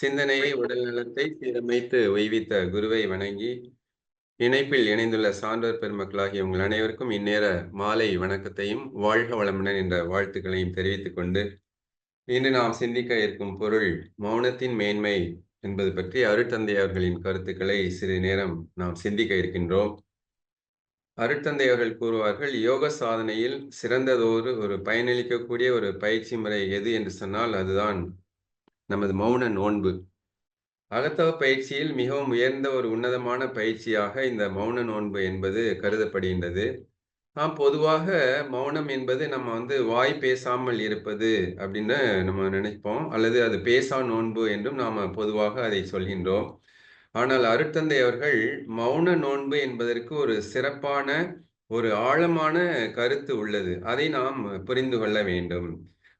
சிந்தனையை உடல் நலத்தை சீரமைத்து உய்வித்த குருவை வணங்கி இணைப்பில் இணைந்துள்ள சான்றோர் பெருமக்களாகிய உங்கள் அனைவருக்கும் இந்நேர மாலை வணக்கத்தையும் வாழ்க வளமுடன் என்ற வாழ்த்துக்களையும் தெரிவித்துக் கொண்டு இன்று நாம் சிந்திக்க இருக்கும் பொருள் மௌனத்தின் மேன்மை என்பது பற்றி அருட்தந்தை அவர்களின் கருத்துக்களை சிறிது நேரம் நாம் சிந்திக்க இருக்கின்றோம். அருட்தந்தை அவர்கள் கூறுவார்கள் யோக சாதனையில் சிறந்ததொரு ஒரு பயனளிக்கக்கூடிய ஒரு பயிற்சி முறை எது? என்று சொன்னால் அதுதான் நமது மௌன நோன்பு. அகத்தவ பயிற்சியில் மிகவும் உயர்ந்த ஒரு உன்னதமான பயிற்சியாக இந்த மௌன நோன்பு என்பது கருதப்படுகின்றது. நாம் பொதுவாக மௌனம் என்பது நம்ம வந்து வாய் பேசாமல் இருப்பது அப்படின்னு நம்ம நினைப்போம். அல்லது அது பேசா நோன்பு என்றும் நாம் பொதுவாக அதை சொல்கின்றோம். ஆனால் அருட்தந்தை அவர்கள் மௌன நோன்பு என்பதற்கு ஒரு சிறப்பான ஒரு ஆழமான கருத்து உள்ளது. அதை நாம் புரிந்து கொள்ள வேண்டும்.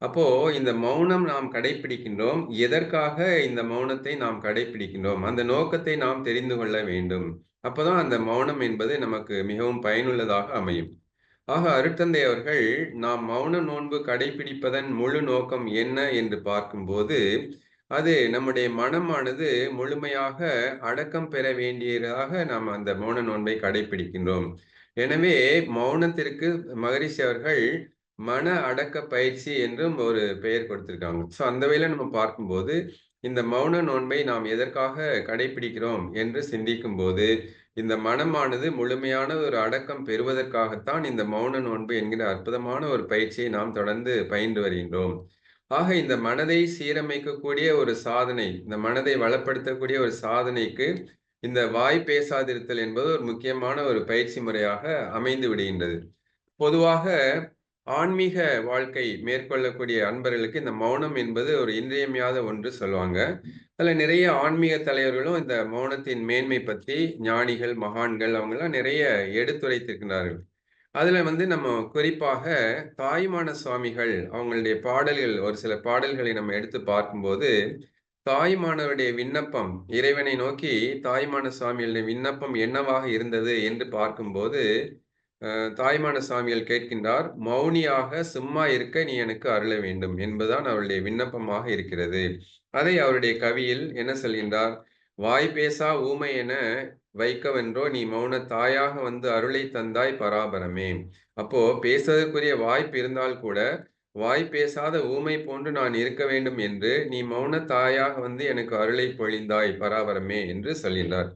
அப்போ இந்த மௌனம் நாம் கடைபிடிக்கின்றோம் எதற்காக இந்த மௌனத்தை நாம் கடைபிடிக்கின்றோம் அந்த நோக்கத்தை நாம் தெரிந்து கொள்ள வேண்டும். அப்போதான் அந்த மௌனம் என்பது நமக்கு மிகவும் பயனுள்ளதாக அமையும். ஆக அருட்தந்தை அவர்கள் நாம் மௌன நோன்பு கடைபிடிப்பதன் முழு நோக்கம் என்ன என்று பார்க்கும்போது அது நம்முடைய மனமானது முழுமையாக அடக்கம் பெற வேண்டியதாக நாம் அந்த மௌன நோன்பை கடைபிடிக்கின்றோம் எனவே மௌனத்திற்கு மகரிஷி அவர்கள் மன அடக்க பயிற்சி என்றும் ஒரு பெயர் கொடுத்திருக்காங்க. ஸோ அந்த வகையில நம்ம பார்க்கும்போது இந்த மௌன நோன்பை நாம் எதற்காக கடைபிடிக்கிறோம் என்று சிந்திக்கும் போது இந்த மனமானது முழுமையான ஒரு அடக்கம் பெறுவதற்காகத்தான் இந்த மௌன நோன்பு என்கிற அற்புதமான ஒரு பயிற்சியை நாம் தொடர்ந்து பயின்று வருகின்றோம். ஆக இந்த மனதை சீரமைக்கக்கூடிய ஒரு சாதனை இந்த மனதை வளப்படுத்தக்கூடிய ஒரு சாதனைக்கு இந்த வாய் பேசாதிருத்தல் என்பது ஒரு முக்கியமான ஒரு பயிற்சி முறையாக அமைந்து விடுகின்றது. பொதுவாக ஆன்மீக வாழ்க்கை மேற்கொள்ளக்கூடிய அன்பர்களுக்கு இந்த மௌனம் என்பது ஒரு இன்றியமையாத ஒன்று சொல்லுவாங்க. அதில் நிறைய ஆன்மீக தலைவர்களும் இந்த மௌனத்தின் மேன்மை பற்றி ஞானிகள் மகான்கள் அவங்கெல்லாம் நிறைய எடுத்துரைத்திருக்கிறார்கள். அதில் வந்து நம்ம குறிப்பாக தாய்மான சுவாமிகள் அவங்களுடைய பாடல்கள் ஒரு சில பாடல்களை நம்ம எடுத்து பார்க்கும்போது தாய்மானவருடைய விண்ணப்பம் இறைவனை நோக்கி தாய்மான சுவாமிகளுடைய விண்ணப்பம் என்னவாக இருந்தது என்று பார்க்கும்போது தாய்மான சாமியில் கேட்கின்றார் மௌனியாக சும்மா இருக்க நீ எனக்கு அருள வேண்டும் என்பதுதான் அவருடைய விண்ணப்பமாக இருக்கிறது. அதை அவருடைய கவியில் என்ன சொல்கின்றார்? வாய் பேசா ஊமை என வைக்கவென்றோ நீ மௌன தாயாக வந்து அருளை தந்தாய் பராபரமே அப்போ பேசுவதற்குரிய வாய்ப்பு இருந்தால் கூட வாய் பேசாத ஊமை போன்று நான் இருக்க வேண்டும் என்று நீ மௌன தாயாக வந்து எனக்கு அருளை பொழிந்தாய் பராபரமே என்று சொல்கின்றார்.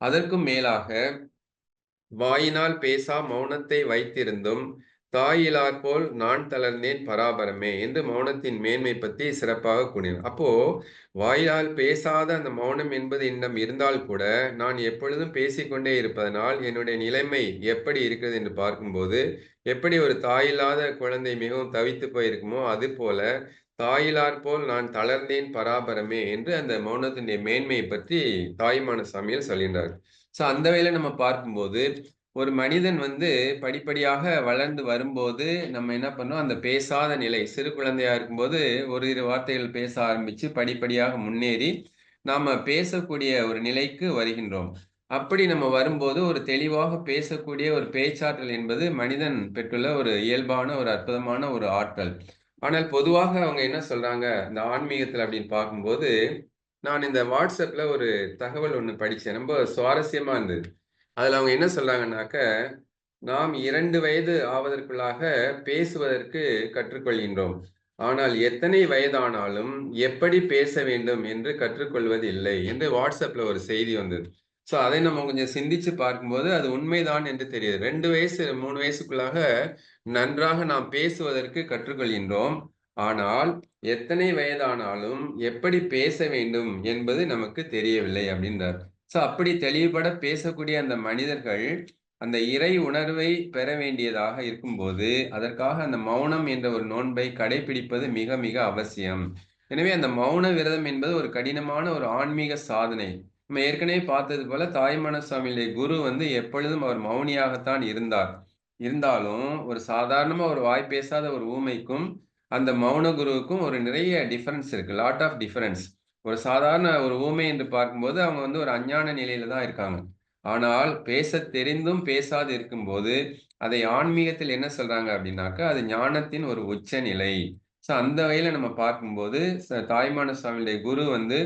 அதற்கும் மேலாக வாயினால் பேசா மௌனத்தை வைத்திருந்தும் தாயிலார் போல் நான் தளர்ந்தேன் பராபரமே என்று மௌனத்தின் மேன்மை பற்றி சிறப்பாக கூறினார். அப்போ வாயிலால் பேசாத அந்த மௌனம் என்பது என்னிடம் இருந்தால் கூட நான் எப்பொழுதும் பேசிக்கொண்டே இருப்பதனால் என்னுடைய நிலைமை எப்படி இருக்கிறது என்று பார்க்கும்போது எப்படி ஒரு தாயில்லாத குழந்தை மிகவும் தவித்து போயிருக்குமோ அது போல தாயிலார் போல் நான் தளர்ந்தேன் பராபரமே என்று அந்த மௌனத்தினுடைய மேன்மையை பற்றி தாய்மான சாமியில் சொல்கின்றார் ஸோ அந்த வேலை நம்ம பார்க்கும்போது ஒரு மனிதன் வந்து படிப்படியாக வளர்ந்து வரும்போது நம்ம என்ன பண்ணோம்? அந்த பேசாத நிலை சிறு குழந்தையா இருக்கும்போது ஒரு இரு வார்த்தைகள் பேச ஆரம்பித்து படிப்படியாக முன்னேறி நாம் பேசக்கூடிய ஒரு நிலைக்கு வருகின்றோம். அப்படி நம்ம வரும்போது ஒரு தெளிவாக பேசக்கூடிய ஒரு பேச்சாற்றல் என்பது மனிதன் பெற்றுள்ள ஒரு இயல்பான ஒரு அற்புதமான ஒரு ஆற்றல். ஆனால் பொதுவாக அவங்க என்ன சொல்றாங்க? இந்த ஆன்மீகத்தில் அப்படின்னு பார்க்கும்போது நான் இந்த வாட்ஸ்அப்ல ஒரு தகவல் ஒன்று படித்தேன் ரொம்ப சுவாரஸ்யமா இருந்தது. அதில் அவங்க என்ன சொல்றாங்கன்னாக்க நாம் இரண்டு வயது ஆவதற்குள்ளாக பேசுவதற்கு கற்றுக்கொள்கின்றோம். ஆனால் எத்தனை வயதானாலும் எப்படி பேச வேண்டும் என்று கற்றுக்கொள்வது இல்லை என்று வாட்ஸ்அப்ல ஒரு செய்தி வந்தது. ஸோ அதை நம்ம கொஞ்சம் சிந்திச்சு பார்க்கும்போது அது உண்மைதான் என்று தெரியுது. ரெண்டு வயசு மூணு வயசுக்குள்ளாக நன்றாக நாம் பேசுவதற்கு கற்றுக்கொள்கின்றோம். ஆனால் எத்தனை வயதானாலும் எப்படி பேச வேண்டும் என்பது நமக்கு தெரியவில்லை அப்படின்றார். ஸோ அப்படி தெளிவுபட பேசக்கூடிய அந்த மனிதர்கள் அந்த இறை உணர்வை பெற வேண்டியதாக இருக்கும்போது அதற்காக அந்த மௌனம் என்ற ஒரு நோன்பை கடைபிடிப்பது மிக மிக அவசியம். எனவே அந்த மௌன விரதம் என்பது ஒரு கடினமான ஒரு ஆன்மீக சாதனை. நம்ம ஏற்கனவே பார்த்தது போல தாய்மான சுவாமியுடைய குரு வந்து எப்பொழுதும் அவர் மௌனியாகத்தான் இருந்தார். இருந்தாலும் ஒரு சாதாரணமா ஒரு வாய் பேசாத ஒரு ஊமைக்கும் அந்த மௌன குருவுக்கும் ஒரு நிறைய டிஃபரன்ஸ் இருக்கு. லாட் ஆஃப் டிஃபரன்ஸ் ஒரு சாதாரண ஒரு ஊமை என்று பார்க்கும்போது அவங்க வந்து ஒரு அஞ்ஞான நிலையில தான் இருக்காங்க. ஆனால் பேச தெரிந்தும் பேசாது இருக்கும்போது அதை ஆன்மீகத்தில் என்ன சொல்றாங்க அப்படின்னாக்கா அது ஞானத்தின் ஒரு உச்ச நிலை ஸோ அந்த வகையில நம்ம பார்க்கும்போது தாய்மான சுவாமியுடைய குரு வந்து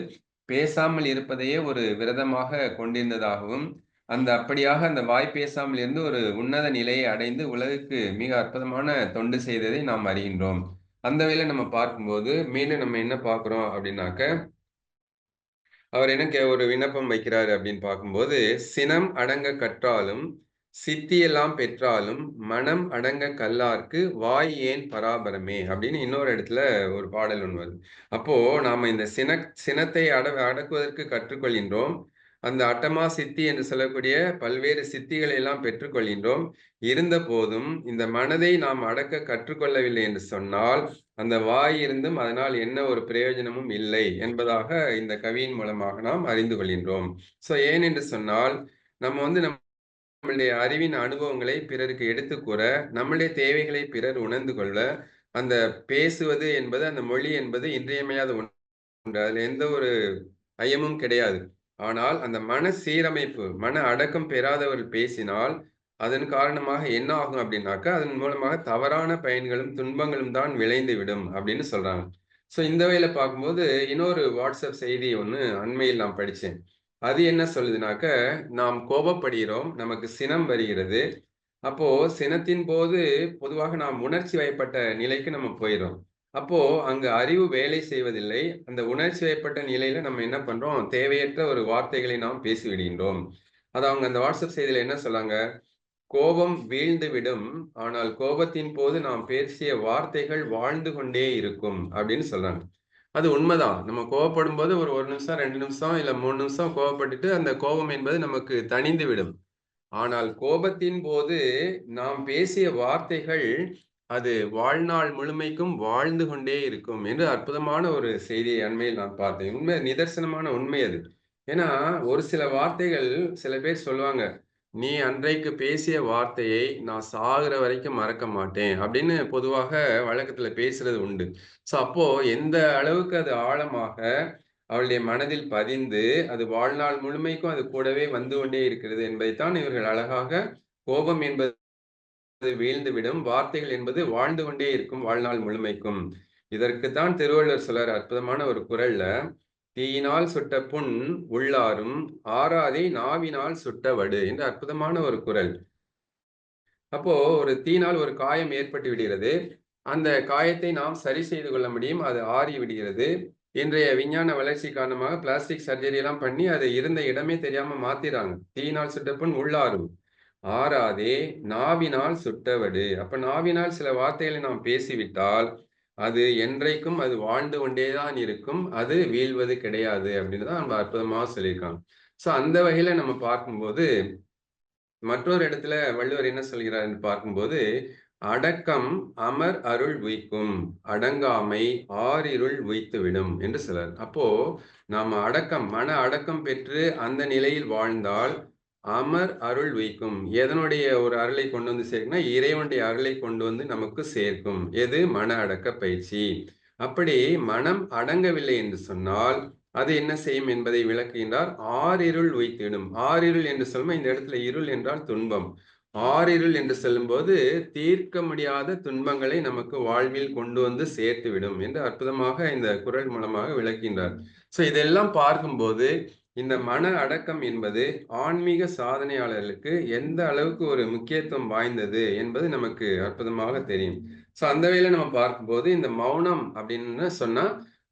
பேசாமல் இருப்பதையே ஒரு விரதமாக கொண்டிருந்ததாகவும், அந்த அப்படியாக அந்த வாய் பேசாமல் இருந்து ஒரு உன்னத நிலையை அடைந்து உலகுக்கு மிக அற்புதமான தொண்டு செய்ததை நாம் அறிகின்றோம். அந்த வகையில நம்ம பார்க்கும்போது, மீண்டும் நம்ம என்ன பார்க்கிறோம் அப்படின்னாக்க அவர் என்ன கே ஒரு விண்ணப்பம் வைக்கிறாரு அப்படின்னு பார்க்கும்போது, "சினம் அடங்க கற்றாலும், சித்தியெல்லாம் பெற்றாலும், மனம் அடங்க கல்லார்க்கு வாய் ஏன் பராபரமே" அப்படின்னு இன்னொரு இடத்துல ஒரு பாடல் ஒண்ணு வருது. அப்போ நாம இந்த சின சினத்தை அட அடக்குவதற்கு கற்றுக்கொள்கின்றோம். அந்த அட்டமா சித்தி என்று சொல்லக்கூடிய பல்வேறு சித்திகளை எல்லாம் பெற்றுக்கொள்கின்றோம். இருந்தபோதும், இந்த மனதை நாம் அடக்க கற்றுக்கொள்ளவில்லை என்று சொன்னால், அந்த வாய் இருந்தும் அதனால் என்ன ஒரு பிரயோஜனமும் இல்லை என்பதாக இந்த கவியின் மூலமாக நாம் அறிந்து கொள்கின்றோம். ஸோ ஏன் என்று சொன்னால், நம்ம வந்து நம் நம்மளுடைய அறிவின் அனுபவங்களை பிறருக்கு எடுத்து கூற, நம்முடைய தேவைகளை பிறர் உணர்ந்து கொள்ள, அந்த பேசுவது என்பது, அந்த மொழி என்பது இன்றியமையாத ஒன்று. அதில் எந்த ஒரு ஐயமும் கிடையாது. ஆனால் அந்த மன சீரமைப்பு, மன அடக்கம் பெறாதவர்கள் பேசினால், அதன் காரணமாக என்ன ஆகும் அப்படின்னாக்கா, அதன் மூலமாக தவறான பயன்களும், துன்பங்களும் தான் விளைந்து விடும் அப்படின்னு சொல்றாங்க. ஸோ இந்த வகையில பார்க்கும்போது, இன்னொரு வாட்ஸ்அப் செய்தி ஒன்று அண்மையில் நான் படித்தேன் அது என்ன சொல்லுதுனாக்க, நாம் கோபப்படுகிறோம், நமக்கு சினம் வருகிறது. அப்போ சினத்தின் போது பொதுவாக நாம் உணர்ச்சி வயப்பட்ட நிலைக்கு நம்ம போயிடும் அப்போ அங்க அறிவு வேலை செய்வதில்லை. அந்த உணர்ச்சி வயப்பட்ட நிலையில நம்ம என்ன பண்றோம், தேவையற்ற ஒரு வார்த்தைகளை நாம் பேசிவிடுகின்றோம். அது அவங்க அந்த வாட்ஸ்அப் செய்தியில என்ன சொல்லாங்க "கோபம் வீழ்ந்துவிடும். ஆனால் கோபத்தின் போது நாம் பேசிய வார்த்தைகள் வாழ்ந்து கொண்டே இருக்கும்" அப்படின்னு சொல்றாங்க. அது உண்மைதான் நம்ம கோவப்படும்போது ஒரு ஒரு நிமிஷம், ரெண்டு நிமிஷம், இல்ல மூணு நிமிஷம் கோவப்பட்டுட்டு, அந்த கோபம் என்பது நமக்கு தணிந்து விடும். ஆனால் கோபத்தின் போது நாம் பேசிய வார்த்தைகள், அது வாழ்நாள் முழுமைக்கும் வாழ்ந்து கொண்டே இருக்கும் என்று அற்புதமான ஒரு செய்தியை அண்மையில் நான் பார்த்தேன். உண்மை நிதர்சனமான உண்மை அது. ஏன்னா, ஒரு சில வார்த்தைகள் சில பேர் சொல்லுவாங்க, "நீ அன்றைக்கு பேசிய வார்த்தையை நான் சாகுற வரைக்கும் மறக்க மாட்டேன்" அப்படின்னு பொதுவாக வழக்கத்துல பேசுறது உண்டு. ஸோ அப்போ எந்த அளவுக்கு அது ஆழமாக அவளுடைய மனதில் பதிந்து, அது வாழ்நாள் முழுமைக்கும் அது கூடவே வந்து கொண்டே இருக்கிறது என்பதைத்தான் இவர்கள் அழகாக கோபம் என்பது வீழ்ந்துவிடும். வார்த்தைகள் என்பது வாழ்ந்து கொண்டே இருக்கும் வாழ்நாள் முழுமைக்கும். இதற்குத்தான் திருவள்ளுவர் சொல்றார் அற்புதமான ஒரு குறள்ல, "தீயினால் சுட்ட புண் உள்ளாறும், ஆறாதே நாவினால் சுட்ட வடு" என்று அற்புதமான ஒரு குறள். அப்போ ஒரு தீயினால் ஒரு காயம் ஏற்பட்டு விடுகிறது. அந்த காயத்தை நாம் சரி செய்து கொள்ள முடியும். அது ஆறி விடுகிறது. இன்றைய விஞ்ஞான வளர்ச்சி காரணமாக பிளாஸ்டிக் சர்ஜரி எல்லாம் பண்ணி, அது இருந்த இடமே தெரியாம மாத்திராங்க "தீயினால் சுட்ட புண் உள்ளாறும், ஆறாதே நாவினால் சுட்டவடு அப்ப நாவினால் சில வார்த்தைகளை நாம் பேசிவிட்டால், அது என்றைக்கும் அது வாழ்ந்து கொண்டே தான் இருக்கும். அது வீழ்வது கிடையாது அப்படின்னு தான் நம்ம அற்புதமாக சொல்லியிருக்காங்க. ஸோ அந்த வகையில நம்ம பார்க்கும்போது, மற்றொரு இடத்துல வள்ளுவர் என்ன சொல்கிறார் என்று பார்க்கும்போது, "அடக்கம் அமர் அருள் உய்க்கும். அடங்காமை ஆறிருள் உய்த்துவிடும்" என்று சொல்றார். அப்போ நாம் அடக்கம், மன அடக்கம் பெற்று அந்த நிலையில் வாழ்ந்தால், அமர் அருள் உய்க்கும். எதனுடைய ஒரு அருளை கொண்டு வந்து சேர்க்கும்னா, இறைவனுடைய அருளை கொண்டு வந்து நமக்கு சேர்க்கும். எது? மன அடக்க பயிற்சி. அப்படி மனம் அடங்கவில்லை என்று சொன்னால், அது என்ன செய்யும் என்பதை விளக்குகின்றார். "ஆரிருள் வைத்திடும் ஆரிருள் என்று சொல்லும் இந்த இடத்துல இருள் என்றால் துன்பம். ஆரிருள் என்று சொல்லும்போது, தீர்க்க முடியாத துன்பங்களை நமக்கு வாழ்வில் கொண்டு வந்து சேர்த்துவிடும் என்று அற்புதமாக இந்த குறள் மூலமாக விளக்குகின்றார். ஸோ இதெல்லாம் பார்க்கும்போது, இந்த மன அடக்கம் என்பது ஆன்மீக சாதனையாளர்களுக்கு எந்த அளவுக்கு ஒரு முக்கியத்துவம் வாய்ந்தது என்பது நமக்கு அற்புதமாக தெரியும். ஸோ அந்த வகையில் நம்ம பார்க்கும்போது, இந்த மௌனம் அப்படின்னு சொன்னா,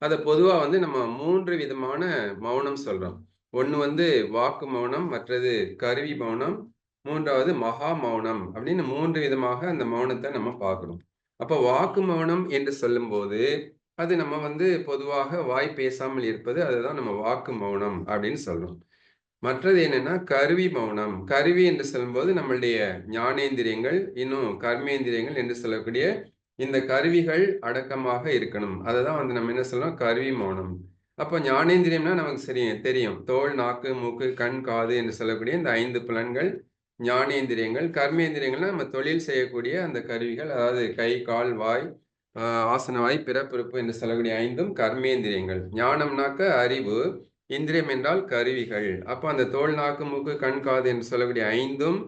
அதை பொதுவாக வந்து நம்ம மூன்று விதமான மௌனம் சொல்றோம். ஒன்று வந்து வாக்கு மௌனம், மற்றது கருவி மௌனம், மூன்றாவது மகா மௌனம் அப்படின்னு மூன்று விதமாக அந்த மௌனத்தை நம்ம பார்க்கணும் அப்போ வாக்கு மௌனம் என்று சொல்லும்போது, அது நம்ம வந்து பொதுவாக வாய் பேசாமல் இருப்பது, அதுதான் நம்ம வாக்கு மௌனம் அப்படின்னு சொல்றோம். மற்றது என்னன்னா, கருவி மௌனம். கருவி என்று சொல்லும்போது, நம்மளுடைய ஞானேந்திரியங்கள், இன்னும் கர்மேந்திரியங்கள் என்று சொல்லக்கூடிய இந்த கருவிகள் அடக்கமாக இருக்கணும். அததான் வந்து நம்ம என்ன சொல்றோம், கருவி மௌனம். அப்போ ஞானேந்திரியம்னா நமக்கு சரி தெரியும். தோல், நாக்கு, மூக்கு, கண், காது என்று சொல்லக்கூடிய இந்த ஐந்து புலன்கள் ஞானேந்திரியங்கள். கர்மேந்திரியங்கள்னா நம்ம தொழில் செய்யக்கூடிய அந்த கருவிகள். அதாவது கை, கால், வாய், ஆசனவாய் பிறப்பிறப்பு என்று சொல்லக்கூடிய ஐந்தும் கர்மேந்திரியங்கள். ஞானம்னாக்க அறிவு. இந்திரியம் என்றால் கருவிகள். அப்போ அந்த தோல், நாக்கு, மூக்கு, கண், காது என்று சொல்லக்கூடிய ஐந்தும்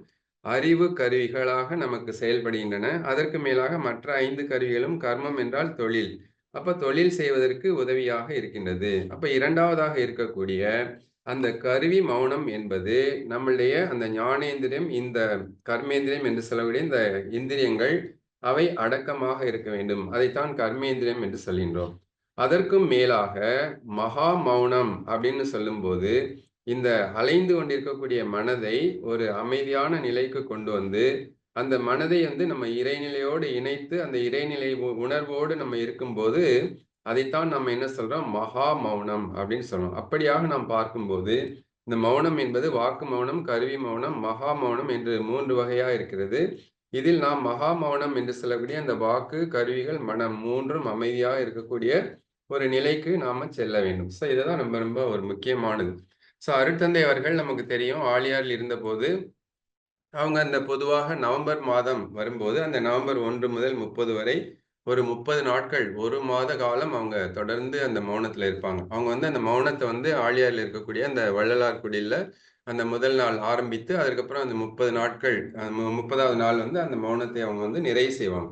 அறிவு கருவிகளாக நமக்கு செயல்படுகின்றன. அதற்கு மேலாக மற்ற ஐந்து கருவிகளும் கர்மம் என்றால் தொழில். அப்ப தொழில் செய்வதற்கு உதவியாக இருக்கின்றது. அப்ப இரண்டாவதாக இருக்கக்கூடிய அந்த கருவி மௌனம் என்பது நம்மளுடைய அந்த ஞானேந்திரியம், இந்த கர்மேந்திரியம் என்று சொல்லக்கூடிய இந்த இந்திரியங்கள் அவை அடக்கமாக இருக்க வேண்டும். அதைத்தான் கர்மேந்திரியம் என்று சொல்கின்றோம். அதற்கும் மேலாக மகா மௌனம் அப்படின்னு சொல்லும்போது, இந்த அலைந்து கொண்டிருக்கக்கூடிய மனதை ஒரு அமைதியான நிலைக்கு கொண்டு வந்து, அந்த மனதை வந்து நம்ம இறைநிலையோடு இணைத்து, அந்த இறைநிலை உ உணர்வோடு நம்ம இருக்கும்போது, அதைத்தான் நம்ம என்ன சொல்றோம்? மகா மௌனம் அப்படின்னு சொல்றோம். அப்படியாக நாம் பார்க்கும்போது, இந்த மௌனம் என்பது வாக்கு மௌனம், கருவி மௌனம், மகா மௌனம் என்று மூன்று வகையா இருக்கிறது. இதில் நாம் மகா மௌனம் என்று சொல்லக்கூடிய அந்த வாக்கு, கருவிகள், மனம் மூன்றும் அமைதியாக இருக்கக்கூடிய ஒரு நிலைக்கு நாம செல்ல வேண்டும். ஸோ இதுதான் ரொம்ப ரொம்ப ஒரு முக்கியமானது. ஸோ அருட்தந்தை அவர்கள் நமக்கு தெரியும் ஆழியாரில் இருந்தபோது, அவங்க அந்த பொதுவாக நவம்பர் மாதம் வரும்போது, அந்த நவம்பர் ஒன்று முதல் 30 வரை ஒரு 30 நாட்கள், ஒரு மாத காலம் அவங்க தொடர்ந்து அந்த மௌனத்தில் இருப்பாங்க. அவங்க வந்து அந்த மௌனத்தை வந்து ஆழியாரில் இருக்கக்கூடிய அந்த வள்ளலார் குடியில் அந்த முதல் நாள் ஆரம்பித்து, அதுக்கப்புறம் அந்த 30 நாட்கள் முப்பதாவது மு 30வது நாள் வந்து அந்த மௌனத்தை அவங்க வந்து நிறைவு செய்வாங்க.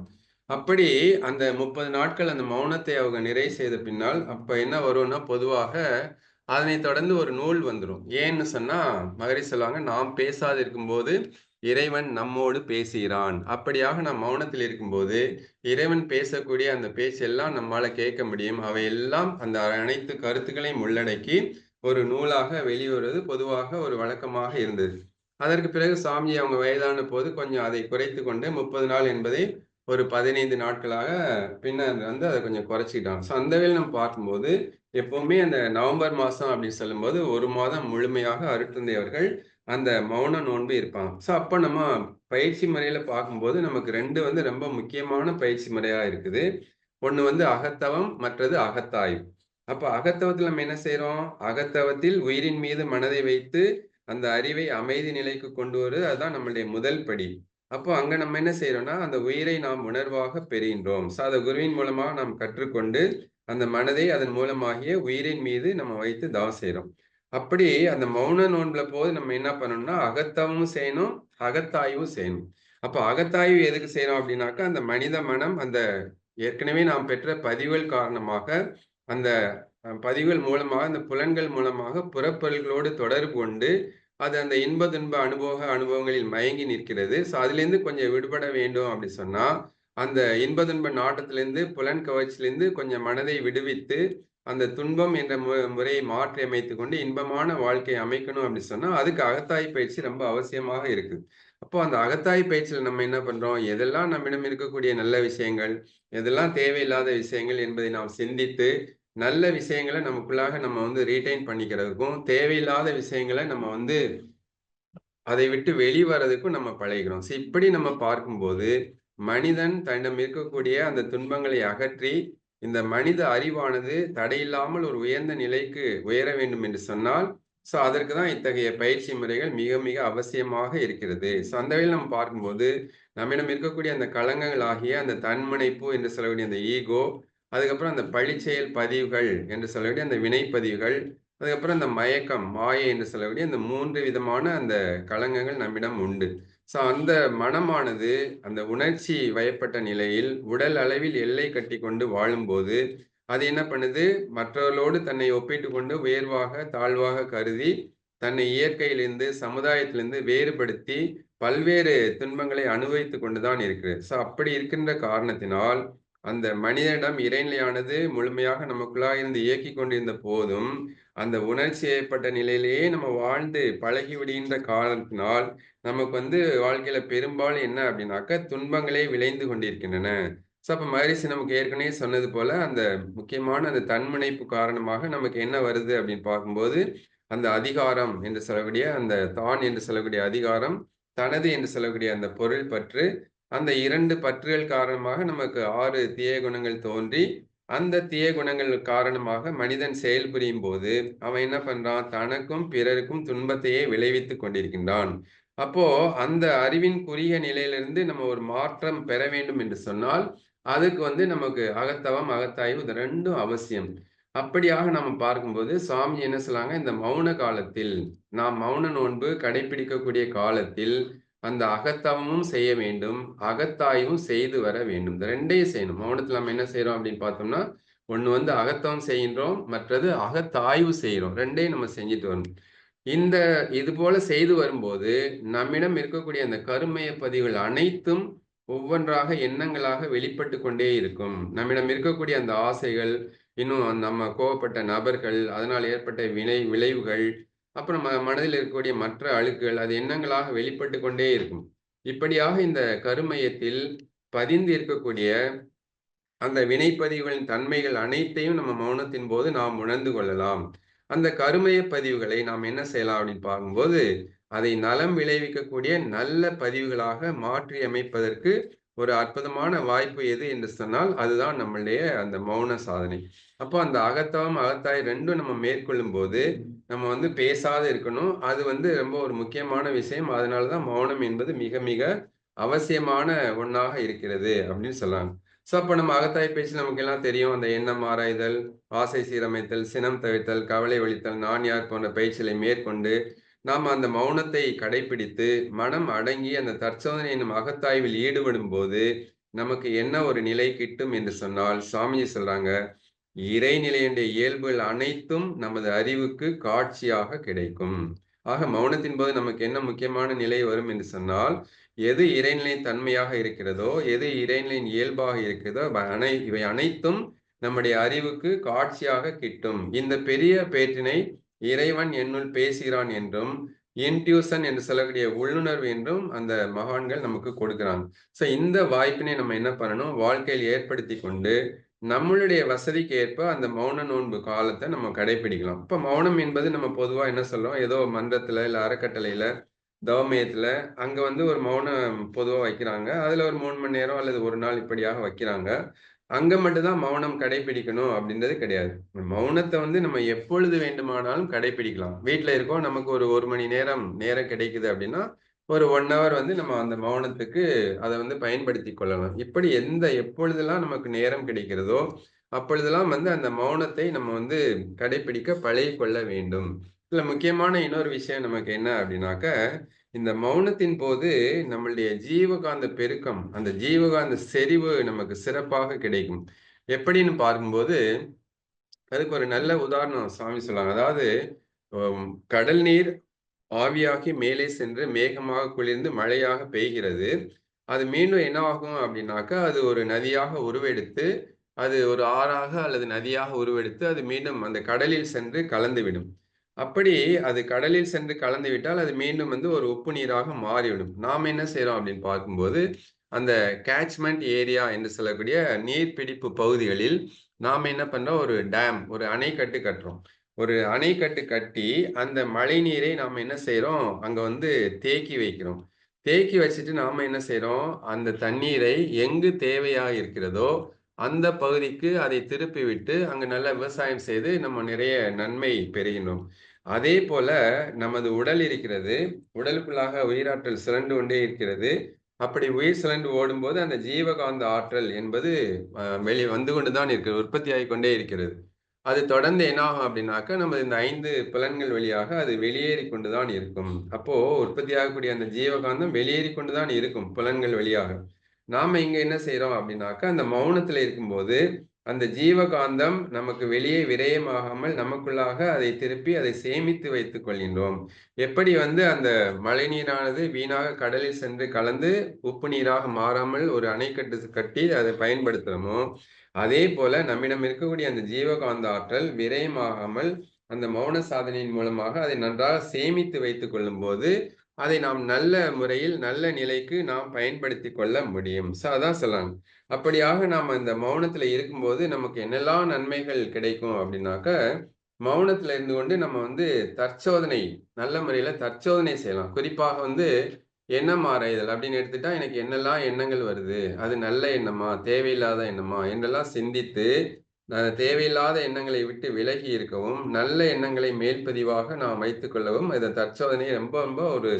அப்படி அந்த 30 நாட்கள் அந்த மௌனத்தை அவங்க நிறைவு செய்த பின்னால், அப்போ என்ன வரும்னா, பொதுவாக அதனை தொடர்ந்து ஒரு நூல் வந்துடும் ஏன்னு சொன்னா, மகரி சொல்லுவாங்க, "நாம் பேசாது இருக்கும்போது இறைவன் நம்மோடு பேசுகிறான்." அப்படியாக நாம் மௌனத்தில் இருக்கும்போது, இறைவன் பேசக்கூடிய அந்த பேச்செல்லாம் நம்மால் கேட்க முடியும். அவையெல்லாம் அந்த அனைத்து கருத்துக்களையும் உள்ளடக்கி ஒரு நூலாக வெளிவருவது பொதுவாக ஒரு வழக்கமாக இருந்தது. அதற்கு பிறகு சாமி அவங்க வயதான போது கொஞ்சம் அதை குறைத்து கொண்டு 30 நாள் என்பதை ஒரு 15 நாட்களாக பின்னர் வந்து அதை கொஞ்சம் குறைச்சிக்கிட்டாங்க ஸோ அந்த வேலை நம்ம பார்க்கும்போது, எப்பவுமே அந்த நவம்பர் மாதம் அப்படின்னு சொல்லும்போது, ஒரு மாதம் முழுமையாக அருட்தந்தை அவர்கள் அந்த மௌன நோன்பு இருப்பாங்க. ஸோ அப்போ நம்ம பயிற்சி முறையில் பார்க்கும்போது, நமக்கு ரெண்டு வந்து ரொம்ப முக்கியமான பயிற்சி முறையாக இருக்குது. ஒன்று வந்து அகத்தவம், மற்றது அகத்தாய்வு. அப்ப அகத்தவத்தில் நம்ம என்ன செய்யறோம் அகத்தவத்தில் உயிரின் மீது மனதை வைத்து, அந்த அறிவை அமைதி நிலைக்கு கொண்டு வருவது அதுதான் நம்மளுடைய முதல் படி. அப்போ அங்க நம்ம என்ன செய்யறோம்னா அந்த உயிரை நாம் உணர்வாக பெறுகின்றோம். ஸோ குருவின் மூலமாக நாம் கற்றுக்கொண்டு, அந்த மனதை அதன் மூலமாகிய உயிரின் மீது நம்ம வைத்து தவம் செய்யறோம் அப்படி அந்த மௌன நோன்புல போது நம்ம என்ன பண்ணணும்னா, அகத்தவமும் செய்யணும், அகத்தாய்வும் செய்யணும். அப்போ அகத்தாய்வு எதுக்கு செய்யணும் அப்படின்னாக்கா, அந்த மனித மனம் அந்த ஏற்கனவே நாம் பெற்ற பதிவுகள் காரணமாக, அந்த பதிவுகள் மூலமாக, அந்த புலன்கள் மூலமாக புறப்பொருள்களோடு தொடர்பு கொண்டு, அது அந்த இன்ப துன்ப அனுபவ அனுபவங்களில் மயங்கி நிற்கிறது. ஸோ அதிலேருந்து கொஞ்சம் விடுபட வேண்டும் அப்படி சொன்னால் அந்த இன்ப துன்ப நாட்டத்திலேருந்து புலன் கவர்ச்சியிலேருந்து கொஞ்சம் மனதை விடுவித்து, அந்த துன்பம் என்ற மு முறையை மாற்றி அமைத்து கொண்டு இன்பமான வாழ்க்கையை அமைக்கணும் அப்படி சொன்னால் அதுக்கு அகத்தாய் பயிற்சி ரொம்ப அவசியமாக இருக்குது. அப்போ அந்த அகத்தாய் பயிற்சியில் நம்ம என்ன பண்ணுறோம் எதெல்லாம் நம்மிடம் இருக்கக்கூடிய நல்ல விஷயங்கள், எதெல்லாம் தேவையில்லாத விஷயங்கள் என்பதை நாம் சிந்தித்து, நல்ல விஷயங்களை நமக்குள்ளாக நம்ம வந்து ரீடைன் பண்ணிக்கிறதுக்கும், தேவையில்லாத விஷயங்களை நம்ம வந்து அதை விட்டு வெளிவரதுக்கும் நம்ம பழகிறோம் ஸோ இப்படி நம்ம பார்க்கும்போது, மனிதன் தன்னிடம் இருக்கக்கூடிய அந்த துன்பங்களை அகற்றி, இந்த மனித அறிவானது தடையில்லாமல் ஒரு உயர்ந்த நிலைக்கு உயர வேண்டும் என்று சொன்னால், ஸோ அதற்கு தான் இத்தகைய பயிற்சி முறைகள் மிக மிக அவசியமாக இருக்கிறது. ஸோ அந்த வகையில் நம்ம பார்க்கும்போது, நம்மிடம் இருக்கக்கூடிய அந்த களங்கங்கள் ஆகிய அந்த தன்முனைப்பு என்று சொல்லக்கூடிய அந்த ஈகோ, அதுக்கப்புறம் அந்த பழிச்செயல் பதிவுகள் என்று சொல்லக்கூடிய அந்த வினைப்பதிவுகள் அதுக்கப்புறம் அந்த மயக்கம், மாயை என்று சொல்லக்கூடிய அந்த மூன்று விதமான அந்த களங்கங்கள் நம்மிடம் உண்டு. ஸோ அந்த மனமானது அந்த உணர்ச்சி வயப்பட்ட நிலையில் உடல் அளவில் எல்லை கட்டிக்கொண்டு வாழும்போது, அது என்ன பண்ணுது? மற்றவர்களோடு தன்னை ஒப்பிட்டு கொண்டு உயர்வாக, தாழ்வாக கருதி, தன்னை இயற்கையிலிருந்து, சமுதாயத்திலிருந்து வேறுபடுத்தி, பல்வேறு துன்பங்களை அனுபவித்துக் கொண்டு தான் இருக்கிறது. ஸோ அப்படி இருக்கின்ற காரணத்தினால், அந்த மனிதனிடம் இறைநிலையானது முழுமையாக நமக்குள்ளாக இருந்து இயக்கிக் கொண்டிருந்த போதும், அந்த உணர்ச்சி ஏற்பட்ட நிலையிலேயே நம்ம வாழ்ந்து பழகி விடுகின்ற காலத்தினால் நமக்கு வந்து வாழ்க்கையில பெரும்பாலும் என்ன அப்படின்னாக்கா, துன்பங்களே விளைந்து கொண்டிருக்கின்றன. ஸோ அப்போ மகரிஷி நமக்கு ஏற்கனவே சொன்னது போல, அந்த முக்கியமான அந்த தன்முனைப்பு காரணமாக நமக்கு என்ன வருது அப்படின்னு பார்க்கும்போது, அந்த அதிகாரம் என்று சொல்லக்கூடிய அந்த தான் என்று சொல்லக்கூடிய அதிகாரம், தனது என்று சொல்லக்கூடிய அந்த பொருள் பற்று, அந்த இரண்டு பற்றுகள் காரணமாக நமக்கு ஆறு தீய குணங்கள் தோன்றி, அந்த தீய குணங்கள் காரணமாக மனிதன் செயல்புரியும் போது அவன் என்ன பண்றான்? தனக்கும், பிறருக்கும் துன்பத்தையே விளைவித்துக் கொண்டிருக்கின்றான். அப்போ அந்த அறிவின் குறுகிய நிலையிலிருந்து நம்ம ஒரு மாற்றம் பெற வேண்டும் என்று சொன்னால், அதுக்கு வந்து நமக்கு அகத்தவம், அகத்தாய்வு இது ரெண்டும் அவசியம். அப்படியாக நம்ம பார்க்கும்போது, சாமி என்ன சொல்லாங்க இந்த மௌன காலத்தில், நாம் மௌன நோன்பு கடைப்பிடிக்கக்கூடிய காலத்தில், அந்த அகத்தவமும் செய்ய வேண்டும், அகத்தாய்வும் செய்து வர வேண்டும். இந்த ரெண்டையும் செய்யணும். மௌனத்தில் நம்ம என்ன செய்யறோம் அப்படின்னு பார்த்தோம்னா, ஒன்று வந்து அகத்தவம் செய்கின்றோம். மற்றது அகத்தாய்வு செய்கிறோம் ரெண்டையும் நம்ம செஞ்சுட்டு வரணும். இந்த இது போல செய்து வரும்போது, நம்மிடம் இருக்கக்கூடிய அந்த கருமைய பதிவுகள் அனைத்தும் ஒவ்வொன்றாக எண்ணங்களாக வெளிப்பட்டு கொண்டே இருக்கும். நம்மிடம் இருக்கக்கூடிய அந்த ஆசைகள், இன்னும் நம்ம கோவப்பட்ட நபர்கள், அதனால் ஏற்பட்ட வினை விளைவுகள், அப்புறம் ம மனதில் இருக்கக்கூடிய மற்ற அழுக்குகள், அது எண்ணங்களாக வெளிப்பட்டு கொண்டே இருக்கும். இப்படியாக இந்த கருமையத்தில் பதிந்து இருக்கக்கூடிய அந்த வினைப்பதிவுகளின் தன்மைகள் அனைத்தையும் நம்ம மௌனத்தின் போது நாம் உணர்ந்து கொள்ளலாம். அந்த கருமைய பதிவுகளை நாம் என்ன செய்யலாம் அப்படின்னு பார்க்கும்போது, அதை நலம் விளைவிக்கக்கூடிய நல்ல பதிவுகளாக மாற்றி அமைப்பதற்கு ஒரு அற்புதமான வாய்ப்பு எது என்று சொன்னால், அதுதான் நம்மளுடைய அந்த மௌன சாதனை. அப்போ அந்த அகத்தவம், அகத்தாய் ரெண்டும் நம்ம மேற்கொள்ளும்போது, நம்ம வந்து பேசாத இருக்கணும். அது வந்து ரொம்ப ஒரு முக்கியமான விஷயம். அதனால தான் மௌனம் என்பது மிக மிக அவசியமான ஒன்றாக இருக்கிறது அப்படின்னு சொல்லலாம். ஸோ அப்போ நம்ம அகத்தாய் பேச்சு நமக்கு எல்லாம் தெரியும். அந்த எண்ணம் ஆராய்தல், ஆசை சீரமைத்தல், சினம் தவிர்த்தல், கவலை ஒழித்தல், நான் யார் போன்ற பயிற்சிகளை மேற்கொண்டு, நாம் அந்த மௌனத்தை கடைப்பிடித்து, மனம் அடங்கி அந்த தற்சோதனை என்னும் அகத்தாய்வில் ஈடுபடும்போது, நமக்கு என்ன ஒரு நிலை கிட்டும் என்று சொன்னால், சுவாமிஜி சொல்றாங்க, இறைநிலையுடைய இயல்புகள் அனைத்தும் நமது அறிவுக்கு காட்சியாக கிடைக்கும். ஆக மௌனத்தின் போது நமக்கு என்ன முக்கியமான நிலை வரும் என்று சொன்னால், எது இறைநிலையின் தன்மையாக இருக்கிறதோ, எது இறைநிலையின் இயல்பாக இருக்கிறதோ, அனை இவை அனைத்தும் நம்முடைய அறிவுக்கு காட்சியாக கிட்டும். இந்த பெரிய பேற்றினை இறைவன் என்னுள் பேசுகிறான் என்றும், இன்டியூசன் என்று சொல்லக்கூடிய உள்ளுணர்வு என்றும் அந்த மகான்கள் நமக்கு கொடுக்கிறாங்க. ஸோ இந்த வாய்ப்பினை நம்ம என்ன பண்ணணும்? வாழ்க்கையில் ஏற்படுத்தி கொண்டு, நம்மளுடைய வசதிக்கு ஏற்ப அந்த மௌன நோன்பு காலத்தை நம்ம கடைப்பிடிக்கலாம். இப்ப மௌனம் என்பது நம்ம பொதுவா என்ன சொல்றோம்? ஏதோ மன்றத்துல, இல்ல அறக்கட்டளையில, தவமயத்துல அங்க வந்து ஒரு மௌனம் பொதுவா வைக்கிறாங்க. அதுல ஒரு மூணு மணி நேரம் அல்லது ஒரு நாள் இப்படியாக வைக்கிறாங்க. அங்க மட்டும்தான் மௌனம் கடைப்பிடிக்கணும் அப்படின்றது கிடையாது. மௌனத்தை வந்து நம்ம எப்பொழுது வேண்டுமானாலும் கடைப்பிடிக்கலாம். வீட்டில் இருக்கோம், நமக்கு ஒரு ஒரு மணி நேரம் நேரம் கிடைக்குது அப்படின்னா, ஒரு ஒன் ஹவர் வந்து நம்ம அந்த மௌனத்துக்கு அதை வந்து பயன்படுத்திக் கொள்ளலாம். இப்படி எந்த எப்பொழுதெல்லாம் நமக்கு நேரம் கிடைக்கிறதோ, அப்பொழுதெல்லாம் வந்து அந்த மௌனத்தை நம்ம வந்து கடைப்பிடிக்க பழகிக்கொள்ள வேண்டும். இதுல முக்கியமான இன்னொரு விஷயம் நமக்கு என்ன அப்படின்னாக்க, இந்த மௌனத்தின் போது நம்மளுடைய ஜீவகாந்த பெருக்கம், அந்த ஜீவகாந்த செறிவு நமக்கு சிறப்பாக கிடைக்கும். எப்படின்னு பார்க்கும்போது, அதுக்கு ஒரு நல்ல உதாரணம் சாமி சொல்லுவாங்க. அதாவது கடல் நீர் ஆவியாகி மேலே சென்று மேகமாக குளிர்ந்து மழையாக பெய்கிறது. அது மீண்டும் என்ன ஆகும் அப்படின்னாக்கா, அது ஒரு நதியாக உருவெடுத்து, அது ஒரு ஆறாக அல்லது நதியாக உருவெடுத்து, அது மீண்டும் அந்த கடலில் சென்று கலந்துவிடும். அப்படி அது கடலில் சென்று கலந்து விட்டால், அது மீண்டும் வந்து ஒரு உப்பு நீராக மாறிவிடும். நாம் என்ன செய்கிறோம் அப்படின்னு பார்க்கும்போது, அந்த கேட்ச்மெண்ட் ஏரியா என்று சொல்லக்கூடிய நீர்பிடிப்பு பகுதிகளில், நாம் என்ன பண்றோம்? ஒரு டேம், ஒரு அணைக்கட்டு கட்டுறோம். ஒரு அணைக்கட்டு கட்டி, அந்த மழை நீரை நாம் என்ன செய்கிறோம் அங்க வந்து தேக்கி வைக்கிறோம். தேக்கி வச்சுட்டு நாம என்ன செய்கிறோம் அந்த தண்ணீரை எங்கு தேவையாக இருக்கிறதோ, அந்த பகுதிக்கு அதை திருப்பி விட்டு, அங்கே நல்ல விவசாயம் செய்து நம்ம நிறைய நன்மை பெறுகின்றோம். அதேபோல நமது உடல் இருக்கிறது. உடலுக்குள்ளாக உயிராற்றல் சுழன்று கொண்டே இருக்கிறது. அப்படி உயிர் சிலண்டு ஓடும்போது, அந்த ஜீவகாந்த ஆற்றல் என்பது வெளி வந்து கொண்டு தான் இருக்கிறது. உற்பத்தியாகிக் கொண்டே இருக்கிறது. அது தொடர்ந்து என்ன ஆகும் அப்படின்னாக்கா, நமது இந்த ஐந்து புலன்கள் வழியாக அது வெளியேறி கொண்டு தான் இருக்கும். அப்போ உற்பத்தியாகக்கூடிய அந்த ஜீவகாந்தம் வெளியேறி கொண்டு தான் இருக்கும், புலன்கள் வழியாக. நாம இங்க என்ன செய்யறோம் அப்படின்னாக்கா, அந்த மௌனத்துல இருக்கும்போது, அந்த ஜீவகாந்தம் நமக்கு வெளியே விரயமாகாமல் நமக்குள்ளாக அதை திருப்பி அதை சேமித்து வைத்துக் கொள்கின்றோம். எப்படி வந்து அந்த மழை நீரானது வீணாக கடலில் சென்று கலந்து உப்பு நீராக மாறாமல் ஒரு அணைக்கட்டு கட்டி அதை அதே போல நம்மிடம் இருக்கக்கூடிய அந்த ஜீவகாந்த ஆற்றல் விரயமாகாமல் அந்த மௌன சாதனையின் மூலமாக அதை நன்றாக சேமித்து வைத்துக் கொள்ளும்போது, அதை நாம் நல்ல முறையில், நல்ல நிலைக்கு நாம் பயன்படுத்தி கொள்ள முடியும். ஸோ அதான் சொல்லலாம் அப்படியாக நாம் இந்த மௌனத்துல இருக்கும்போது, நமக்கு என்னெல்லாம் நன்மைகள் கிடைக்கும் அப்படின்னாக்க, மௌனத்துல இருந்து கொண்டு நம்ம வந்து தற்சோதனை, நல்ல முறையில தற்சோதனை செய்யலாம். குறிப்பாக வந்து எண்ணம் ஆராய்தல் அப்படின்னு எடுத்துட்டா, எனக்கு என்னெல்லாம் எண்ணங்கள் வருது? அது நல்ல எண்ணமா? தேவையில்லாத எண்ணமா? என்றெல்லாம் சிந்தித்து, நான் தேவையில்லாத எண்ணங்களை விட்டு விலகி இருக்கவும், நல்ல எண்ணங்களை மேல்பதிவாக நாம் வைத்துக் கொள்ளவும், இந்த தற்சோதனை ரொம்ப ரொம்ப ஒரு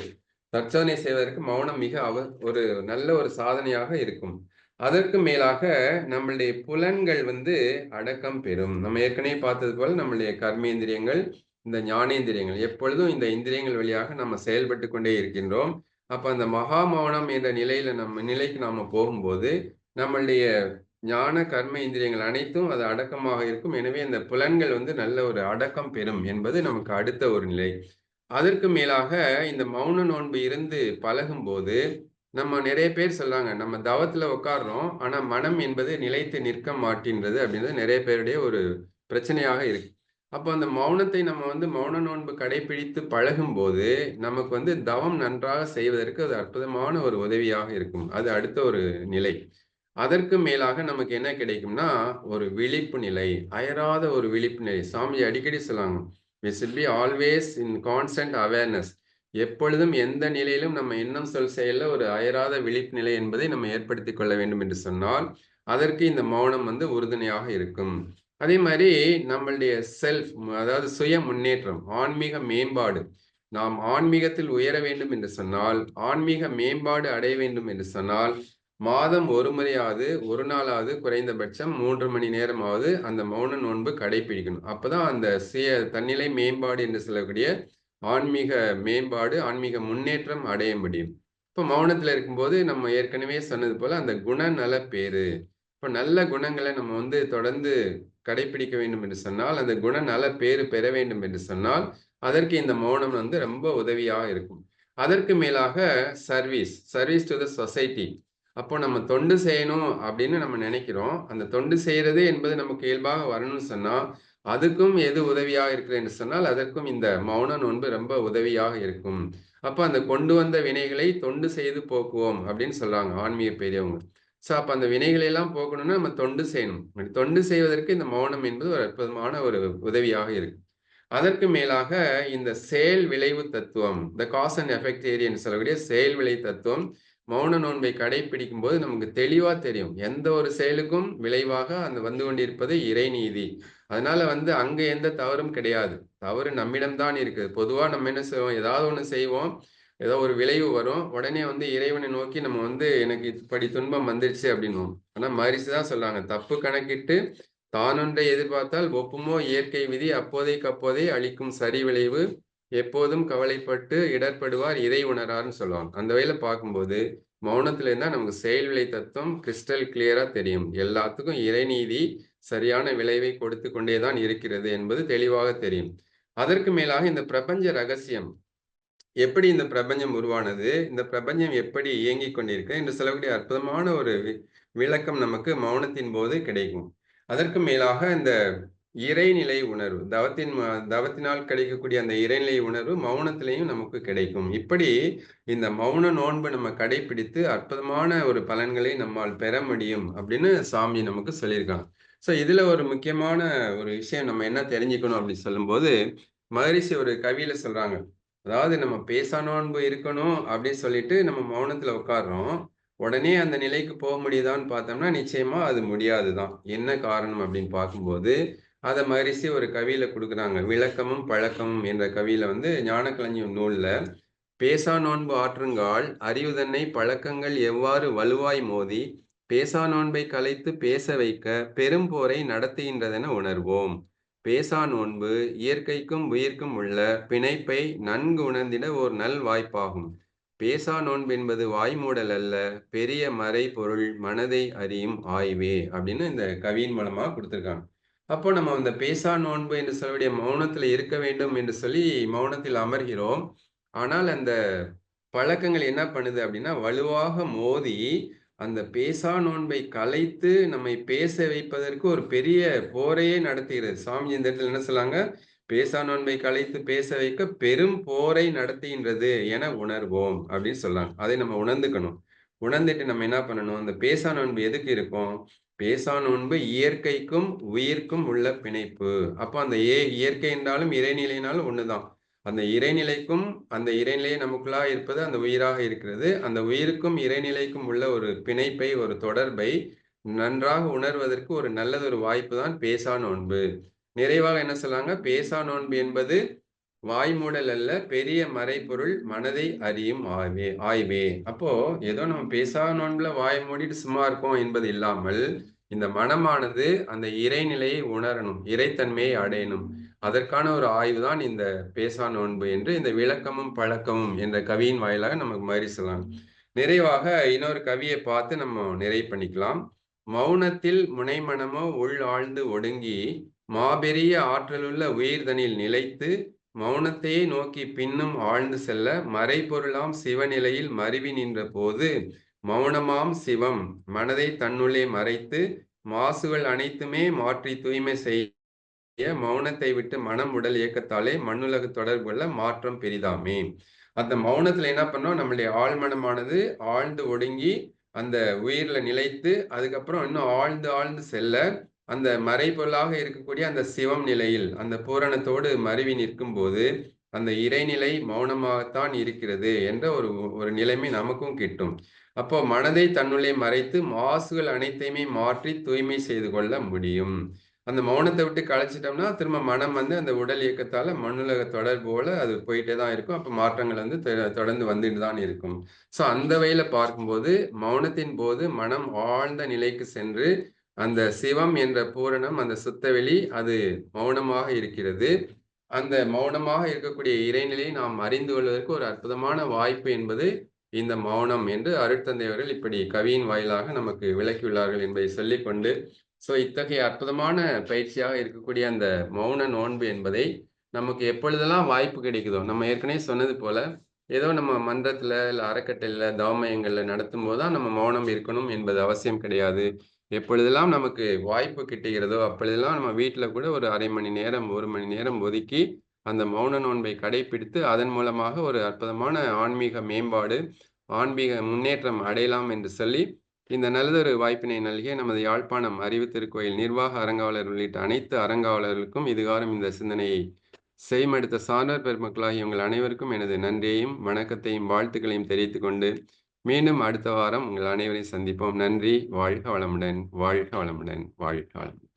தற்சோதனை செய்வதற்கு மௌனம் மிக அவ ஒரு நல்ல ஒரு சாதனையாக இருக்கும். அதற்கு மேலாக நம்மளுடைய புலன்கள் வந்து அடக்கம் பெறும். நம்ம ஏற்கனவே பார்த்தது போல நம்மளுடைய கர்மேந்திரியங்கள், இந்த ஞானேந்திரியங்கள் எப்பொழுதும் இந்த இந்திரியங்கள் வழியாக நம்ம செயல்பட்டு கொண்டே இருக்கின்றோம். அப்ப அந்த மகா மௌனம் என்ற நிலையில நம்ம நிலைக்கு நாம போகும்போது, நம்மளுடைய ஞான கர்ம இந்திரியங்கள் அனைத்தும் அது அடக்கமாக இருக்கும். எனவே அந்த புலன்கள் வந்து நல்ல ஒரு அடக்கம் பெறும் என்பது நமக்கு அடுத்த ஒரு நிலை. அதற்கு மேலாக இந்த மௌன நோன்பு இருந்து பழகும் போது நம்ம நிறைய பேர் சொல்றாங்க நம்ம தவத்துல உட்காடுறோம் ஆனா மனம் என்பது நிலைத்து நிற்க மாட்டேன்றது அப்படின்றது நிறைய பேருடைய ஒரு பிரச்சனையாக இருக்கு. அப்போ அந்த மௌனத்தை நம்ம வந்து மௌன நோன்பு கடைபிடித்து பழகும்போது நமக்கு வந்து தவம் நன்றாக செய்வதற்கு அது அற்புதமான ஒரு உதவியாக இருக்கும். அது அடுத்த ஒரு நிலை. அதற்கு மேலாக நமக்கு என்ன கிடைக்கும்னா ஒரு விழிப்பு நிலை அயராத ஒரு விழிப்பு நிலை. சாமி அடிக்கடி சொல்லுவாங்க we should be always in constant awareness எப்பொழுதும் எந்த நிலையிலும் நம்ம எண்ணம் சொல் செயல்ல ஒரு அயராத விழிப்பு நிலை என்பதை நம்ம ஏற்படுத்திக் கொள்ள வேண்டும் என்று சொன்னால் அதற்கு இந்த மௌனம் வந்து உறுதுணையாக இருக்கும். அதே மாதிரி நம்மளுடைய செல்ஃப் அதாவது சுய முன்னேற்றம் ஆன்மீக மேம்பாடு. நாம் ஆன்மீகத்தில் உயர வேண்டும் என்று சொன்னால் ஆன்மீக மேம்பாடு அடைய வேண்டும் என்று சொன்னால் மாதம் ஒரு முறையாவது ஒரு நாளாவது குறைந்தபட்சம் மூன்று மணி நேரமாவது அந்த மௌன நோன்பு கடைபிடிக்கணும் அப்போதான் அந்த சுய தன்னிலை மேம்பாடு என்று சொல்லக்கூடிய ஆன்மீக மேம்பாடு ஆன்மீக முன்னேற்றம் அடைய முடியும். இப்போ மௌனத்தில் இருக்கும்போது நம்ம ஏற்கனவே சொன்னது போல அந்த குணநல பேரு இப்போ நல்ல குணங்களை நம்ம வந்து தொடர்ந்து கடைபிடிக்க வேண்டும் என்று சொன்னால் அந்த குணநல பேறு பெற வேண்டும் என்று சொன்னால் அதற்கு இந்த மௌனம் வந்து ரொம்ப உதவியாக இருக்கும். அதற்கு மேலாக service service to the society அப்போ நம்ம தொண்டு செய்யணும் அப்படின்னு நம்ம நினைக்கிறோம். அந்த தொண்டு செய்யறது என்பது நமக்கு இயல்பாக வரணும்னு சொன்னால் அதுக்கும் எது உதவியாக இருக்குது என்று சொன்னால் அதற்கும் இந்த மௌன நோன்பு ரொம்ப உதவியாக இருக்கும். அப்போ அந்த கொண்டு வந்த வினைகளை தொண்டு செய்து போக்குவோம் அப்படின்னு சொல்றாங்க ஆன்மீக பெரியவங்க. ஸோ அப்போ அந்த வினைகளை எல்லாம் போகணும்னா நம்ம தொண்டு செய்யணும். அப்படி தொண்டு செய்வதற்கு இந்த மௌனம் என்பது ஒரு அற்புதமான ஒரு உதவியாக இருக்கு. அதற்கு மேலாக இந்த செயல் விளைவு தத்துவம் இந்த காஸ் அண்ட் எஃபெக்ட் ஏரியன்னு சொல்லக்கூடிய செயல் விளை தத்துவம் மௌன நோன்பை கடைபிடிக்கும் போது நமக்கு தெளிவா தெரியும். எந்த ஒரு செயலுக்கும் விளைவாக அந்த வந்து கொண்டிருப்பது இறைநீதி அதனால வந்து அங்க எந்த தவறும் கிடையாது. தவறு நம்மிடம்தான் இருக்குது. பொதுவா நம்ம என்ன செய்வோம்? ஏதாவது ஒன்று செய்வோம். ஏதோ ஒரு விளைவு வரும். உடனே வந்து இறைவனை நோக்கி நம்ம வந்து எனக்கு இப்படி துன்பம் வந்துருச்சு அப்படின்னுவோம். ஆனா மரிசு தான் சொல்றாங்க தப்பு கணக்கிட்டு தானொன்றை எதிர்பார்த்தால் ஒப்புமோ இயற்கை விதி அப்போதைக்கு அப்போதே அளிக்கும் சரி விளைவு. எப்போதும் கவலைப்பட்டு இடர்படுவார் இறை உணரார்னு சொல்லுவாங்க. அந்த வகையில பார்க்கும்போது மௌனத்துல இருந்தா நமக்கு செயல் விளை தத்துவம் கிறிஸ்டல் கிளியரா தெரியும். எல்லாத்துக்கும் இறைநீதி சரியான விளைவை கொடுத்து கொண்டேதான் இருக்கிறது என்பது தெளிவாக தெரியும். அதற்கு மேலாக இந்த பிரபஞ்ச ரகசியம் எப்படி இந்த பிரபஞ்சம் உருவானது இந்த பிரபஞ்சம் எப்படி இயங்கிக் கொண்டிருக்கு என்று சொல்லக்கூடிய அற்புதமான ஒரு விளக்கம் நமக்கு மௌனத்தின் போது கிடைக்கும். அதற்கு மேலாக இந்த இறைநிலை உணர்வு தவத்தின் தவத்தினால் கிடைக்கக்கூடிய அந்த இறைநிலை உணர்வு மௌனத்திலையும் நமக்கு கிடைக்கும். இப்படி இந்த மௌன நோன்பு நம்ம கடைபிடித்து அற்புதமான ஒரு பலன்களை நம்மால் பெற முடியும் அப்படின்னு சாமி நமக்கு சொல்லியிருக்காங்க. ஸோ இதுல ஒரு முக்கியமான ஒரு விஷயம் நம்ம என்ன தெரிஞ்சுக்கணும் அப்படின்னு சொல்லும்போது மகரிஷி ஒரு கவியில சொல்றாங்க அதாவது நம்ம பேசா நோன்பு இருக்கணும் அப்படின்னு சொல்லிட்டு நம்ம மௌனத்துல உட்காடுறோம் உடனே அந்த நிலைக்கு போக முடியுதான்னு பார்த்தோம்னா நிச்சயமா அது முடியாது தான் என்ன காரணம் அப்படின்னு பார்க்கும்போது அதை மகிழ்ச்சி ஒரு கவியில கொடுக்குறாங்க. விளக்கமும் பழக்கமும் என்ற கவியில வந்து ஞானக்கலைஞம் நூல்ல பேசா நோன்பு ஆற்றுங்கால் அறிவுதன்னை பழக்கங்கள் எவ்வாறு வலுவாய் மோதி பேசா நோன்பை கலைத்து பேச வைக்க பெரும் போரை நடத்துகின்றதென உணர்வோம். பேசா நோன்பு இயற்கைக்கும் உயிர்க்கும் உள்ள பிணைப்பை நன்கு உணர்ந்திட ஒரு நல் வாய்ப்பாகும். பேசா நோன்பு என்பது வாய்மூடல் அல்ல பெரிய மறை பொருள் மனதை அறியும் ஆய்வே அப்படின்னு இந்த கவியின் மூலமா கொடுத்துருக்காங்க. அப்போ நம்ம அந்த பேசா நோன்பு என்று சொல்லக்கூடிய மௌனத்தில் இருக்க வேண்டும் என்று சொல்லி மௌனத்தில் அமர்கிறோம். ஆனால் அந்த பழக்கங்கள் என்ன பண்ணுது அப்படின்னா வலுவாக மோதி அந்த பேசா நோன்பை கலைத்து நம்மை பேச வைப்பதற்கு ஒரு பெரிய போரையே நடத்துகிறது. சாமி இந்த இடத்துல என்ன சொல்லாங்க? பேசா நோன்பை கலைத்து பேச வைக்க பெரும் போரை நடத்துகின்றது என உணர்வோம் அப்படின்னு சொல்லலாம் அதை நம்ம உணர்ந்துக்கணும். உணர்ந்துட்டு நம்ம என்ன பண்ணணும்? அந்த பேசா நோன்பு எதுக்கு இருக்கும்? பேசா நோன்பு இயற்கைக்கும் உயிர்க்கும் உள்ள பிணைப்பு. அப்போ அந்த ஏ இயற்கை என்றாலும் இறைநிலைனாலும் ஒண்ணுதான். அந்த இறைநிலைக்கும் அந்த இறைநிலையை நமக்குள்ளா இருப்பது அந்த உயிராக இருக்கிறது. அந்த உயிருக்கும் இறைநிலைக்கும் உள்ள ஒரு பிணைப்பை ஒரு தொடர்பை நன்றாக உணர்வதற்கு ஒரு நல்லதொரு வாய்ப்பு தான் பேசா நோன்பு. நிறைவாக என்ன சொல்லாங்க? பேசா நோன்பு என்பது வாய்மூடல் அல்ல பெரிய மறைப்பொருள் மனதை அறியும் ஆய்வே ஆய்வே. அப்போ ஏதோ நம்ம பேசா நோன்புல வாய் மூடிட்டு சும்மா இருக்கோம் என்பது இல்லாமல் இந்த மனமானது அந்த இறைநிலையை உணரணும் இறைத்தன்மையை அடையணும். அதற்கான ஒரு ஆய்வு தான் இந்த பேசா நோன்பு என்று இந்த விளக்கமும் பழக்கமும் என்ற கவியின் வாயிலாக நமக்கு மாதிரி சொல்லலாம். நிறைவாக இன்னொரு கவியை பார்த்து நம்ம நிறைவு பண்ணிக்கலாம். மௌனத்தில் முனைமனமோ உள் ஆழ்ந்து ஒடுங்கி மாபெரிய ஆற்றலுள்ள உயிர்தனில் நிலைத்து மௌனத்தையே நோக்கி பின்னும் ஆழ்ந்து செல்ல மறைபொருளாம் சிவநிலையில் மருவி நின்ற போது மௌனமாம் சிவம் மனதை தன்னுள்ளே மறைத்து மாசுகள் அனைத்துமே மாற்றி தூய்மை செய்ய மௌனத்தை விட்டு மனம் உடல் இயக்கத்தாலே மண்ணுலக தொடர்பு கொள்ள மாற்றம் பெரிதாமே? அந்த மௌனத்துல என்ன பண்ணோம்? நம்மளுடைய ஆழ்மனமானது ஆழ்ந்து ஒடுங்கி அந்த உயிர்ல நிலைத்து அதுக்கப்புறம் இன்னும் ஆழ்ந்து ஆழ்ந்து செல்ல அந்த மறைபொருளாக இருக்கக்கூடிய அந்த சிவம் நிலையில் அந்த பூரணத்தோடு மருவி நிற்கும் போது அந்த இறைநிலை மௌனமாகத்தான் இருக்கிறது என்ற ஒரு ஒரு நிலைமை நமக்கும் கிட்டும். அப்போ மனதை தன்னுள்ளே மறைத்து மாசுகள் அனைத்தையுமே மாற்றி தூய்மை செய்து கொள்ள முடியும். அந்த மௌனத்தை விட்டு கழிச்சிட்டோம்னா திரும்ப மனம் வந்து அந்த உடல் இயக்கத்தால மண்ணுலக தொடர்பு போல அது போயிட்டே தான் இருக்கும். அப்போ மாற்றங்கள் வந்து தொடர்ந்து வந்துட்டு தான் இருக்கும். ஸோ அந்த வகையில பார்க்கும்போது மௌனத்தின் போது மனம் ஆழ்ந்த நிலைக்கு சென்று அந்த சிவம் என்ற பூரணம் அந்த சுத்தவெளி அது மௌனமாக இருக்கிறது. அந்த மௌனமாக இருக்கக்கூடிய இறைநிலையை நாம் அறிந்து கொள்வதற்கு ஒரு அற்புதமான வாய்ப்பு என்பது இந்த மௌனம் என்று அருட்தந்தையவர்கள் இப்படி கவியின் வாயிலாக நமக்கு விளக்கியுள்ளார்கள் என்பதை சொல்லிக்கொண்டு ஸோ இத்தகைய அற்புதமான பயிற்சியாக இருக்கக்கூடிய அந்த மௌன நோன்பு என்பதை நமக்கு எப்பொழுதெல்லாம் வாய்ப்பு கிடைக்குதோ நம்ம ஏற்கனவே சொன்னது போல ஏதோ நம்ம மன்றத்தில் இல்லை அறக்கட்டையில் தவமயங்களில் நடத்தும் போது தான் நம்ம மௌனம் இருக்கணும் என்பது அவசியம் கிடையாது. எப்பொழுதெல்லாம் நமக்கு வாய்ப்பு கிட்டுகிறதோ அப்பொழுதெல்லாம் நம்ம வீட்டில் கூட ஒரு அரை மணி நேரம் ஒரு மணி நேரம் ஒதுக்கி அந்த மௌன நோன்பை கடைபிடித்து அதன் மூலமாக ஒரு அற்புதமான ஆன்மீக மேம்பாடு ஆன்மீக முன்னேற்றம் அடையலாம் என்று சொல்லி இந்த நல்லதொரு வாய்ப்பினை நல்கிய நமது யாழ்ப்பாணம் அறிவு திருக்கோயில் நிர்வாக அரங்காவலர் உள்ளிட்ட அனைத்து அறங்காவலர்களுக்கும் இதுகாரம் இந்த சிந்தனையை செய்மடுத்த சார்வர் பெருமக்களாகி உங்கள் அனைவருக்கும் எனது நன்றியையும் வணக்கத்தையும் வாழ்த்துக்களையும் தெரிவித்துக் கொண்டு மீண்டும் அடுத்த வாரம் உங்கள் அனைவரையும் சந்திப்போம். நன்றி. வாழ்க வளமுடன். வாழ்க வளமுடன். வாழ்க வளமுடன்.